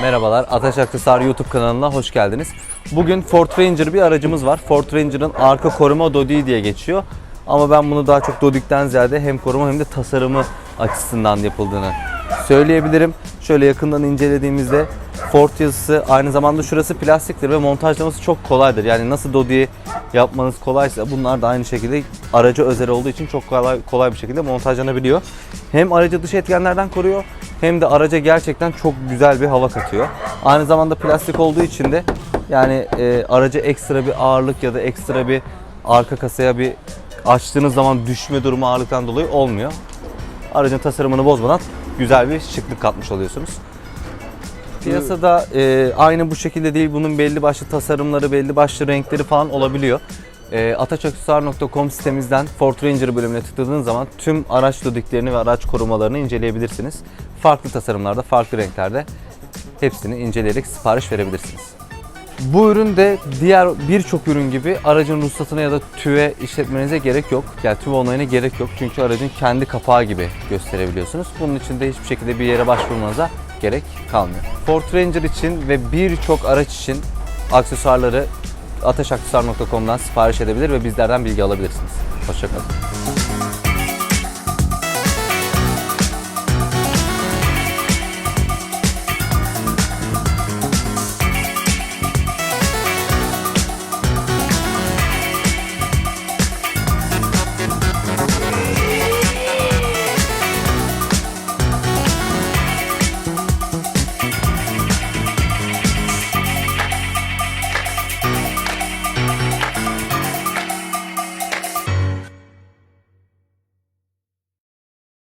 Merhabalar, Ataş Aksesuar YouTube kanalına hoş geldiniz. Bugün Ford Ranger bir aracımız var. Ford Ranger'ın arka koruma dodi diye geçiyor. Ama ben bunu daha çok dodikten ziyade hem koruma hem de tasarımı açısından yapıldığını söyleyebilirim. Şöyle yakından incelediğimizde Ford yazısı aynı zamanda şurası plastiktir ve montajlaması çok kolaydır. Yani nasıl dodi yapmanız kolaysa bunlar da aynı şekilde araca özel olduğu için çok kolay, kolay bir şekilde montajlanabiliyor. Hem aracı dış etkenlerden koruyor hem de araca gerçekten çok güzel bir hava katıyor. Aynı zamanda plastik olduğu için de yani e, araca ekstra bir ağırlık ya da ekstra bir arka kasaya bir açtığınız zaman düşme durumu ağırlıktan dolayı olmuyor. Aracın tasarımını bozmadan güzel bir şıklık katmış oluyorsunuz. Piyasada e, aynı bu şekilde değil. Bunun belli başlı tasarımları, belli başlı renkleri falan olabiliyor. E, ataçaksesuar.com sitemizden Ford Ranger bölümüne tıkladığınız zaman tüm araç dodiklerini ve araç korumalarını inceleyebilirsiniz. Farklı tasarımlarda, farklı renklerde hepsini inceleyerek sipariş verebilirsiniz. Bu ürün de diğer birçok ürün gibi aracın ruhsatına ya da TÜV'e işletmenize gerek yok. Yani TÜV onayına gerek yok. Çünkü aracın kendi kapağı gibi gösterebiliyorsunuz. Bunun için de hiçbir şekilde bir yere başvurmanıza gerek kalmıyor. Ford Ranger için ve birçok araç için aksesuarları ataşaksesuar.com'dan sipariş edebilir ve bizlerden bilgi alabilirsiniz. Hoşçakalın.